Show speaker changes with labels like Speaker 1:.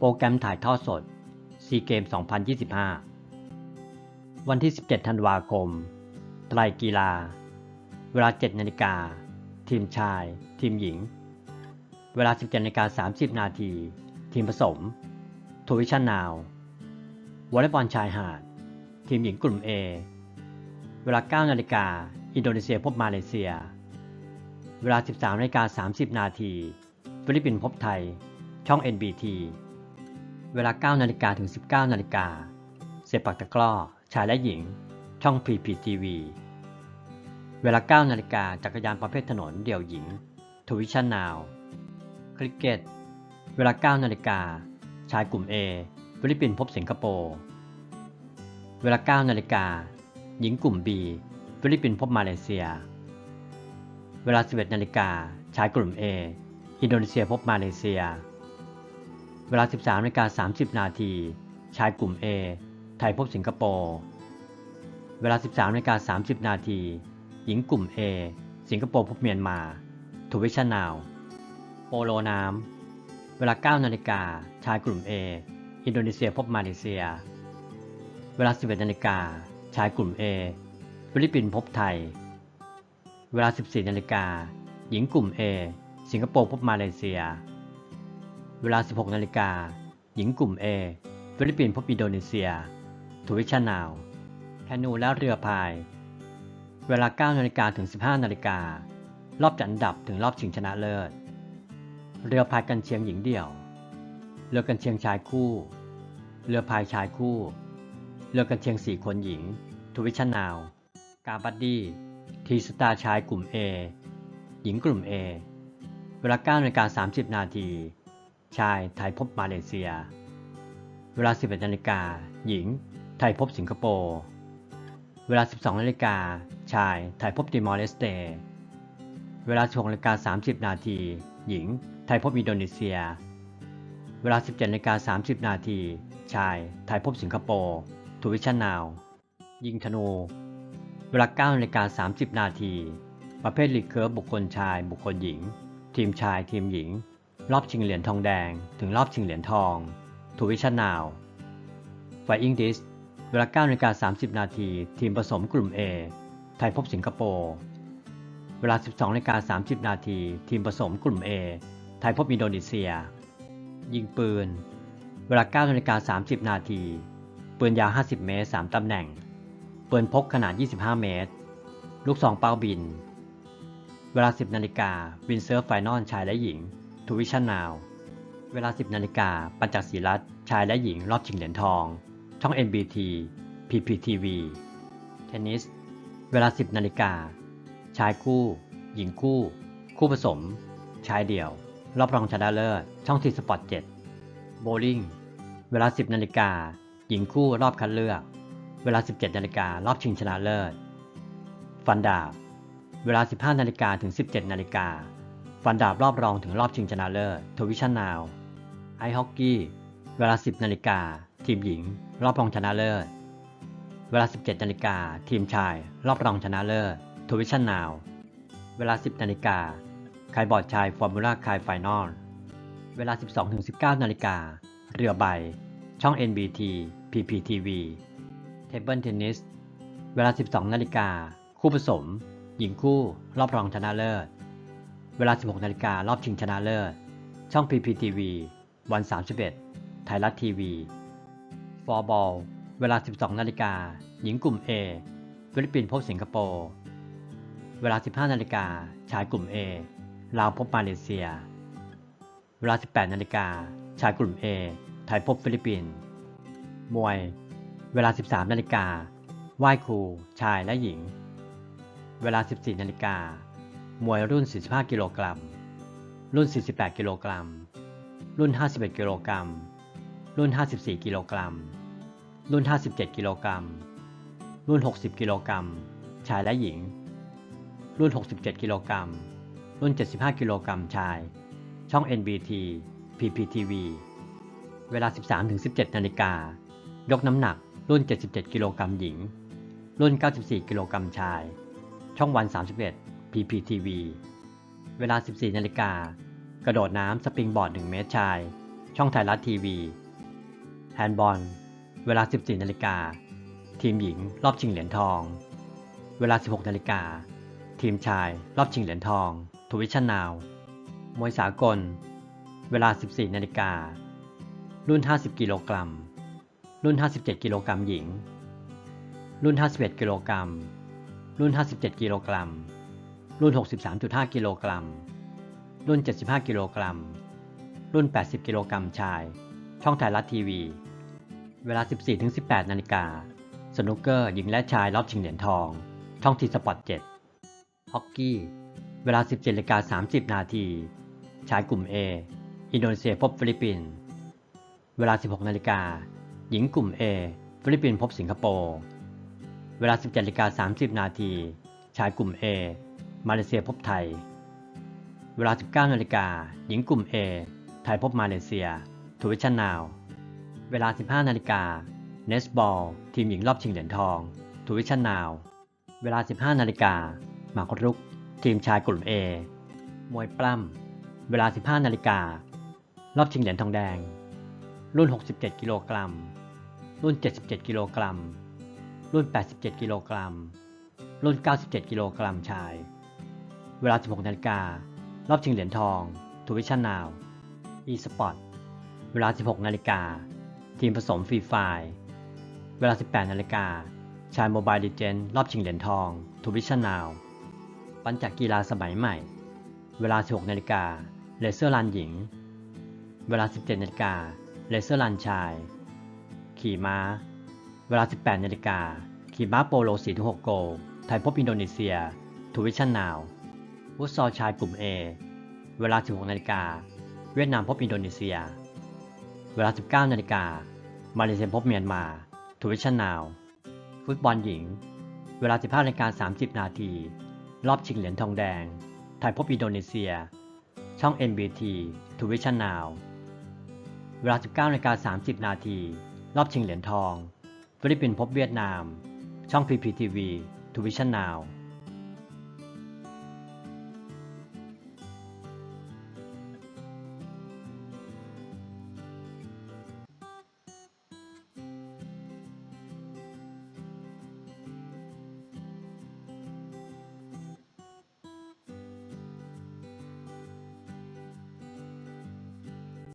Speaker 1: โปรแกรมถ่ายทอดสดซีเกม 2025 วันที่ 17 ธันวาคม ไตรกีฬา เวลา 7 นาฬิกา ทีมชาย ทีมหญิง เวลา 17 นาฬิกา 30 นาที ทีมผสมทวิชั่นนาว วอลเลย์บอลชายหาด ทีมหญิงกลุ่ม A เวลา 9 นาฬิกา อินโดนีเซียพบมาเลเซีย เวลา 13 นาฬิกา 30 นาที ฟิลิปปินส์พบไทย ช่อง NBT เวลา 9 นาฬิกาถึง 19 นาฬิกาเซปักตะกร้อ ชายและหญิง ช่อง PPTV เวลา 9 นาฬิกา จักรยานประเภทถนนเดี่ยวหญิง ทวิชั่นนาว คริกเก็ต เวลา 9 นาฬิกา ชายกลุ่ม A ฟิลิปปินส์พบสิงคโปร์ เวลา 9 นาฬิกา หญิงกลุ่ม B ฟิลิปปินส์พบมาเลเซีย เวลา 11 นาฬิกา ชายกลุ่ม A อินโดนีเซียพบมาเลเซีย เวลา 13นาฬิกา30 นาที ชายกลุ่ม A ไทยพบสิงคโปร์ เวลา 13นาฬิกา30 นาที หญิงกลุ่ม A สิงคโปร์พบเมียนมาทูวิชนนาว โปโลน้ำ เวลา 9 นาฬิกา ชายกลุ่ม A อินโดนีเซียพบมาเลเซีย เวลา 11นาฬิกา ชายกลุ่ม A ฟิลิปปินส์พบไทย เวลา 14นาฬิกา หญิงกลุ่ม A สิงคโปร์พบมาเลเซีย เวลา 16 นาฬิกา หญิงกลุ่ม A ฟิลิปปินส์พบอินโดนีเซียทูวิชั่นาวแคนูและเรือพาย เวลา 9 นาฬิกาถึง 15 นาฬิกา รอบจัดอันดับถึงรอบชิงชนะเลิศ เรือพายกันเชียงหญิงเดี่ยว เรือกันเชียงชายคู่ เรือพายชายคู่ เรือกันเชียงสี่คนหญิง ทวิชั่นนาว กาบัดดี้ ทีสตาร์ชายกลุ่ม A หญิงกลุ่ม A เวลา 9 นาฬิกา 30 นาที ชายไทยพบมาเลเซีย เวลา 11นาฬิกาหญิง ไทยพบสิงคโปร์เวลา 12นาฬิกาชายไทยพบติมอร์เลสเตเวลา16นาฬิกา30 นาที หญิง ไทยพบอินโดนีเซีย เวลา 17นาฬิกา30 นาที ชาย ไทยพบสิงคโปร์ทูวิชันนาว ยิงธนู เวลา9นาฬิกา30 นาที ประเภทลีกเคิร์ฟบุคคลชาย บุคคลหญิง ทีมชาย ทีมหญิง รอบชิงเหรียญทองแดง ถึงรอบชิงเหรียญทองทูวิชั่นนาวไฟอิงดิสเวลา9นาฬิกา30 นาที ทีมผสมกลุ่ม A ไทยพบสิงคโปร์ เวลา 12นาฬิกา30 นาที ทีมผสมกลุ่ม A ไทยพบอินโดนีเซีย ยิงปืน เวลา9นาฬิกา30 นาที ปืนยาว 50 เมตร 3 ตำแหน่ง ปืนพกขนาด 25 เมตร ลูกซองเป้าบิน เวลา 10 นาฬิกาวินเซิร์ฟไฟนอลชายและหญิง ทูวิชั่นนาว เวลา 10 นาฬิกา ปัญจศีรัตชายและหญิงรอบชิงเหรียญทอง ช่อง NBT PPTV เทนนิส เวลา 10 นาฬิกา ชายคู่ หญิงคู่ คู่ผสม ชายเดี่ยว รอบรองชนะเลิศ ช่องทีสปอร์ต7โบลิ่ง เวลา 10 นาฬิกา หญิงคู่รอบคัดเลือก เวลา 17 นาฬิการอบชิงชนะเลิศ ฟันดาบ เวลา 15 นาฬิกาถึง 17 นาฬิกา ฟันดาบรอบรองถึงรอบชิงชนะเลิศทวิชั่นนาวไอฮอกกี้ เวลา 10 นาฬิกา ทีมหญิง รอบรองชนะเลิศ เวลา 17 นาฬิกา ทีมชาย รอบรองชนะเลิศทวิชั่นนาว เวลา 10 นาฬิกาไคบอร์ดชายฟอร์มูล่าคายไฟนอล เวลา 12-19 นาฬิกา เรือใบ ช่อง NBT PPTV เทเบิลเทนนิส เวลา 12 นาฬิกา คู่ผสม หญิงคู่ รอบรองชนะเลิศ เวลา 16 นาฬิการอบชิงชนะเลิศ ช่อง PPTV วัน 31 ไทยรัฐทีวีฟอร์บอล เวลา 12 นาฬิกา หญิงกลุ่ม A ฟิลิปปินส์พบสิงคโปร์ เวลา 15 นาฬิกา ชายกลุ่ม A ลาวพบมาเลเซีย เวลา 18 นาฬิกา ชายกลุ่ม A ไทยพบฟิลิปปินส์ มวย เวลา 13 นาฬิกา ไหว้ครู ชายและหญิง เวลา 14 นาฬิกา มวยรุ่น 45 กิโลกรัม รุ่น 48 กิโลกรัม รุ่น 51 กิโลกรัม รุ่น 54 กิโลกรัม รุ่น 57 กิโลกรัม รุ่น 60 กิโลกรัม ชายและหญิง รุ่น 67 กิโลกรัม รุ่น 75 กิโลกรัมชาย ช่อง NBT PPTV เวลา 13-17 นาฬิกา ยกน้ำหนัก รุ่น 77 กิโลกรัมหญิง รุ่น 94 กิโลกรัมชาย ช่องวัน 31 PPTV เวลา 14 นาฬิกา กระโดดน้ำสปริงบอร์ด 1 เมตรชาย ช่องไทยรัฐทีวี แฮนด์บอล เวลา 14 นาฬิกา ทีมหญิงรอบชิงเหรียญทอง เวลา 16 นาฬิกา ทีมชายรอบชิงเหรียญทองทวิชั่นนาว มวยสากล เวลา 14 นาฬิกา รุ่น 50 กิโลกรัม รุ่น 57 กิโลกรัมหญิง รุ่น 51 กิโลกรัม รุ่น 57 กิโลกรัม รุ่น 63.5 กิโลกรัม รุ่น 75 กิโลกรัม รุ่น 80 กิโลกรัมชาย ช่องไทยรัฐทีวี เวลา 14-18 นาฬิกา สนุกเกอร์หญิงและชายรอบชิงเหรียญทอง ช่องทีสปอร์ต7ฮอกกี้ เวลา 17นาฬิกา30 นาที ชายกลุ่ม A อินโดนีเซียพบฟิลิปปินส์ เวลา 16นาฬิกา หญิงกลุ่ม A ฟิลิปปินส์พบสิงคโปร์ เวลา 17นาฬิกา30 นาที ชายกลุ่ม A มาเลเซียพบไทย เวลา 19นาฬิกาหญิงกลุ่ม A ไทยพบมาเลเซียทวิชันนาว เวลา 15นาฬิกาเนสบอล ทีมหญิงรอบชิงเหรียญทองทวิชันนาว เวลา 15นาฬิกาหมากรุก ทีมชายกลุ่ม A มวยปล้ำ เวลา 15นาฬิการอบชิงเหรียญทองแดง รุ่น 67 กิโลกรัม รุ่น 77 กิโลกรัม รุ่น 87 กิโลกรัม รุ่น 97 กิโลกรัมชาย เวลา 16นาฬิการอบชิงเหรียญทองทวิชั่นนาว e สปอร์ตเวลา 16นาฬิกาทีมผสมฟรีไฟเวลา 18นาฬิกาชายโมบายดิเจนรอบชิงเหรียญทองทูวิชั่นนาวปัญจักกีฬาสมัยใหม่ เวลา 16นาฬิกาเลเซอร์ลันหญิง เวลา 17นาฬิกาเลเซอร์ลันชาย ขี่ม้า เวลา 18นาฬิกาขี่ม้าโปโล 4-6 โกลไทยพบอินโดนีเซียทูวิชั่นนาว ฟุตซอลชายกลุ่ม A เวลา 16นาฬิกาเวียดนามพบอินโดนีเซีย เวลา 19นาฬิกามาเลเซียพบเมียนมาทวิชันนาว ฟุตบอลหญิง เวลา 15นาฬิกา30 นาที รอบชิงเหรียญทองแดง ไทยพบอินโดนีเซีย ช่อง NBT ทวิชันนาว เวลา 19นาฬิกา30 นาที รอบชิงเหรียญทอง ฟิลิปปินส์พบเวียดนาม ช่อง PPTV ทวิชันนาว